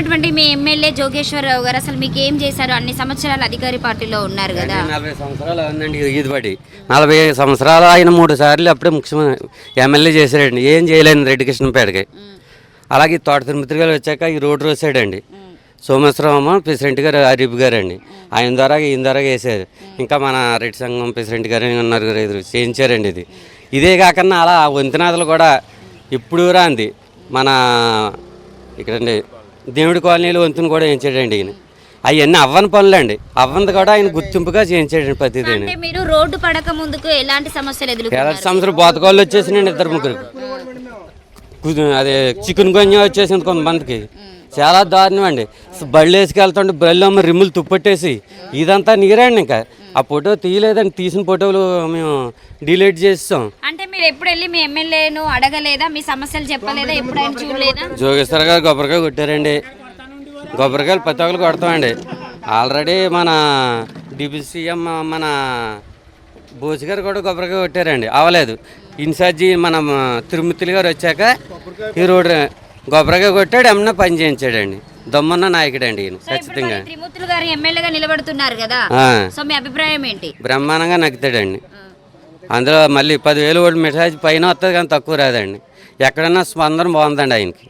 ఉన్నటువంటి మీ ఎమ్మెల్యే జోగేశ్వరరావు గారు అసలు మీకు ఏం చేశారు? అన్ని సంవత్సరాలు అధికారి పార్టీలో ఉన్నారు కదా. నలభై సంవత్సరాలు ఉందండి ఇది పడి నలభై సంవత్సరాలు ఆయన మూడు సార్లు అప్పుడే ముఖ్యమంత్రి ఎమ్మెల్యే చేశాడండి. ఏం చేయలేను రెడ్డి కృష్ణపేటకి అలాగే తోట తిరుమతి గారు వచ్చాక ఈ రోడ్డు వేసాడండి సోమేశ్వరమ్మ ప్రెసిడెంట్ గారు హరీఫ్ గారు అండి ఆయన ద్వారా ఈయన ద్వారా వేసారు ఇంకా మన రెడ్డి సంఘం ప్రెసిడెంట్ గారు ఉన్నారు ఎదురు చేయించారండి ఇది. ఇదే కాకుండా అలా వంతెనాథలు కూడా ఇప్పుడు రాంది మన ఇక్కడండి దేవుడి కాలనీలో వంతుని కూడా వేయించాడండి ఈయన. అవన్నీ అవ్వని పనులండి. అవ్వంది కూడా ఆయన గుర్తింపుగా చేయించాడండి ప్రతిదీ మీరు రోడ్డు పడక ముందుకు ఎలాంటి సమస్యలు ఎదుర్కొన్నారు? ఎలాంటి సంవత్సరం బోతకాళ్ళు వచ్చేసినాయండి ఇద్దరు ముగ్గురు. అదే చికెన్ గొంజ వచ్చేసింది కొంతమందికి. చాలా దారుణం అండి. బళ్ళు వేసుకెళ్తుంటే బళ్ళు అమ్మ రిమ్ములు తుప్పట్టేసి ఇదంతా నీరండి ఇంకా. ఆ ఫోటో తీయలేదండి. తీసిన ఫోటోలు మేము డిలీట్ చేస్తాం మీరు ఎప్పుడు వెళ్ళి మీ ఎమ్మెల్యేను అడగలేదా? మీ సమస్యలు చెప్పలేదా? ఎప్పుడు ఆయన చూడలేదా? జోగేశ్వర గారు కొబ్బరికాయ కొట్టారండి. కొబ్బరికాయలు ప్రతి ఒక్కరు కొడతామండి. ఆల్రెడీ మన డిప్యూటీ సీఎం మన బోస్ గారు కూడా కొబ్బరికాయ కొట్టారండి. అవలేదు. ఇన్ఛార్జి మన తిరుమతిలి గారు వచ్చాక ఈ రోడ్డు కొబ్బరికాయ కొట్టాడు ఏమన్నా పని చేయించాడండి. దమ్మున్న నాయకుడు అండి ఈయన ఖచ్చితంగా. త్రిమూర్తులు గారు ఎమ్మెల్యేగా నిలబడుతున్నారు కదా. సో మీ అభిప్రాయం ఏంటి? బ్రహ్మాండంగా నక్కుతాడండి అందులో మళ్ళీ పదివేలు ఓడి మెసేజ్ పైన వస్తుంది కానీ తక్కువ రాదండి. ఎక్కడన్నా స్పందన బాగుందండి ఆయనకి.